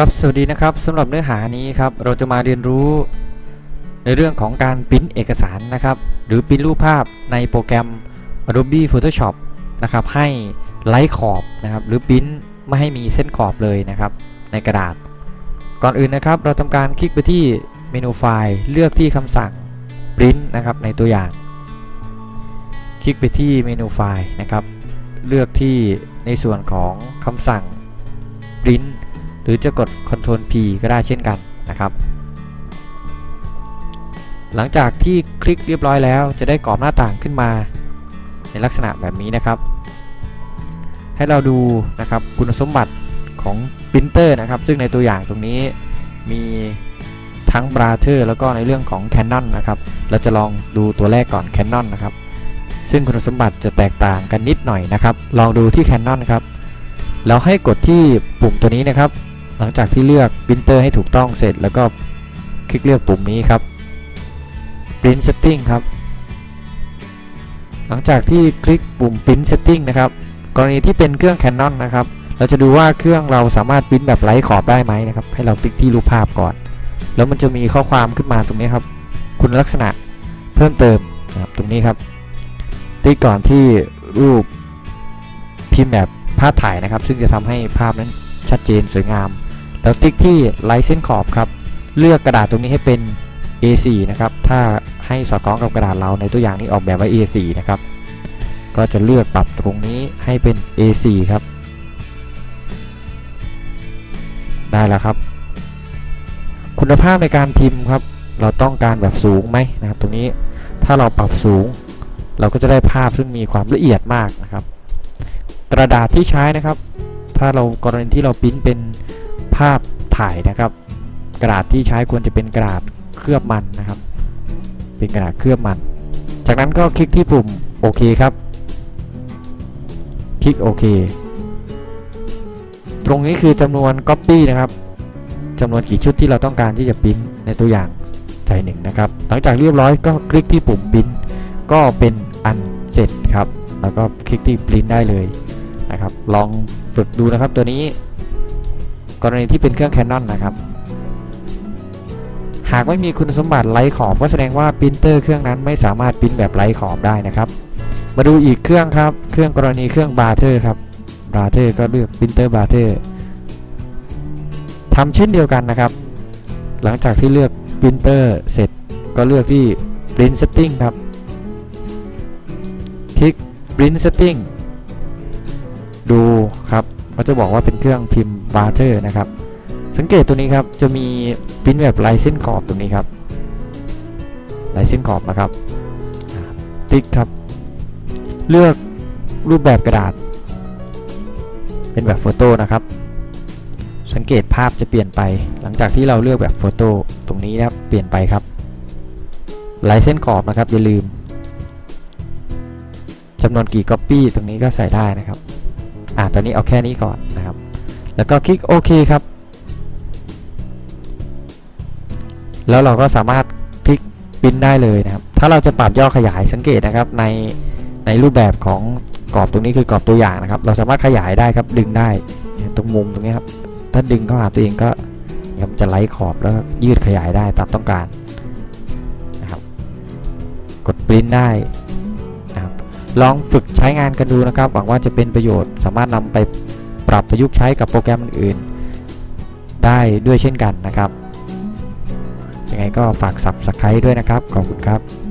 ครับ สวัสดีนะครับสำหรับเนื้อหานี้ครับ เราจะมาเรียนรู้ในเรื่องของการปริ้นเอกสารนะครับ หรือปริ้นรูปภาพในโปรแกรม Adobe Photoshop นะครับ ให้ไร้ขอบนะครับ หรือปริ้นไม่ให้มีเส้นขอบเลยนะครับ ในกระดาษ ก่อนอื่นนะครับ เราทำการคลิกไปที่เมนูไฟล์เลือกที่คำสั่ง print นะครับ ในตัวอย่าง คลิกไปที่เมนูไฟล์นะครับ เลือกที่ในส่วนของคำสั่ง print หรือจะกด Ctrl P ก็ได้เช่นกันนะครับ หลังจากที่คลิกเรียบร้อยแล้ว จะได้กรอบหน้าต่างขึ้นมาในลักษณะแบบนี้นะครับ ให้เราดูนะครับคุณสมบัติของปรินเตอร์นะครับ ซึ่งในตัวอย่างตรงนี้มีทั้งบราเธอร์แล้วก็ในเรื่องของ Canon นนะครับ เราจะลองดูตัวแรกก่อน Canon นนะครับ ซึ่งคุณสมบัติจะแตกต่างกันนิดหน่อยนะครับ ลองดูที่ Canon ครับ แล้วให้กดที่ปุ่มตัวนี้นะครับ หลังจากที่เลือกปรินเตอร์ให้ถูกต้องเสร็จ แล้วก็คลิกเลือกปุ่มนี้ครับ Print Setting ครับ หลังจากที่คลิกปุ่ม Print Setting นะครับ กรณีที่เป็นเครื่อง Canon นะครับ เราจะดูว่าเครื่องเราสามารถปริ้นแบบไร้ขอบได้ไหมนะครับ ให้เราคลิกที่รูปภาพก่อน แล้วมันจะมีข้อความขึ้นมาตรงนี้ครับ คุณลักษณะเพิ่มเติมนะครับตรงนี้ครับ ติ๊กก่อนที่รูปพิมพ์แบบภาพถ่ายนะครับ ซึ่งจะทำให้ภาพนั้นชัดเจนสวยงาม แล้วติ๊กที่ไลท์เส้นขอบครับ เลือกกระดาษตรงนี้ให้เป็น A4 นะครับ ถ้าให้สอดคล้องกับกระดาษเราในตัวอย่างนี้ออกแบบไว้ A4 นะครับ ก็จะเลือกปรับตรงนี้ให้เป็น A4 ครับ ได้แล้วครับ คุณภาพในการพิมพ์ครับ เราต้องการแบบสูงไหมนะครับ ตรงนี้ถ้าเราปรับสูง เราก็จะได้ภาพซึ่งมีความละเอียดมากนะครับ กระดาษที่ใช้นะครับ ถ้าเรากรณีที่เราปริ้นเป็น ภาพถ่ายนะครับ กระดาษที่ใช้ควรจะเป็นกระดาษเคลือบมันนะครับ เป็นกระดาษเคลือบมัน จากนั้นก็คลิกที่ปุ่มโอเคครับ คลิกโอเคตรงนี้คือจำนวน Copy นะครับจำนวนกี่ชุดที่เราต้องการที่จะปริ้นในตัวอย่างใส่หนึ่งนะครับ หลังจากเรียบร้อยก็คลิกที่ปุ่มปริ้นก็เป็นอันเสร็จครับ แล้วก็คลิกที่ปริ้นได้เลยนะครับ ลองฝึกดูนะครับตัวนี้ กรณีที่เป็นเครื่อง Canon นนะครับ หากไม่มีคุณสมบัติไร้ขอบก็แสดงว่าปรินเตอร์เครื่องนั้นไม่สามารถปริ้นแบบไร้ขอบได้นะครับ มาดูอีกเครื่องครับ เครื่องกรณีเครื่องบาร์เทอร์ครับบาร์เทอร์ก็เลือกปรินเตอร์บาร์เทอร์ทำเช่นเดียวกันนะครับ หลังจากที่เลือกปรินเตอร์เสร็จก็เลือกที่ Print Setting ครับ คลิก Print Setting เขาจะบอกว่าเป็นเครื่องพิมพ์บาร์เทอร์นะครับ สังเกตตัวนี้ครับจะมีพิมพ์แบบลายเส้นขอบตรงนี้ครับลายเส้นขอบนะครับ ติ๊กครับ เลือกรูปแบบกระดาษ เป็นแบบโฟโต้นะครับ สังเกตภาพจะเปลี่ยนไป หลังจากที่เราเลือกแบบโฟโต้ตรงนี้นะครับเปลี่ยนไปครับลายเส้นขอบนะครับอย่าลืมจำนวนกี่ก๊อปปี้ตรงนี้ก็ใส่ได้นะครับ อ่าตอนนี้เอาแค่นี้ก่อนนะครับ แล้วก็คลิกโอเคครับ แล้วเราก็สามารถคลิกปิ้นได้เลยนะครับ ถ้าเราจะปรับย่อขยายสังเกตนะครับในในรูปแบบของกรอบตรงนี้คือกรอบตัวอย่างนะครับ เราสามารถขยายได้ครับดึงได้ตรงมุมตรงนี้ครับถ้าดึงเข้าหาตัวเองก็มันจะไล่ขอบแล้วยืดขยายได้ตามต้องการนะครับ กดปริ้นได้ ลองฝึกใช้งานกันดูนะครับ หวังว่าจะเป็นประโยชน์ สามารถนำไปปรับประยุกต์ใช้กับโปรแกรมอื่นๆ ได้ด้วยเช่นกันนะครับ ยังไงก็ฝาก Subscribe ด้วยนะครับ ขอบคุณครับ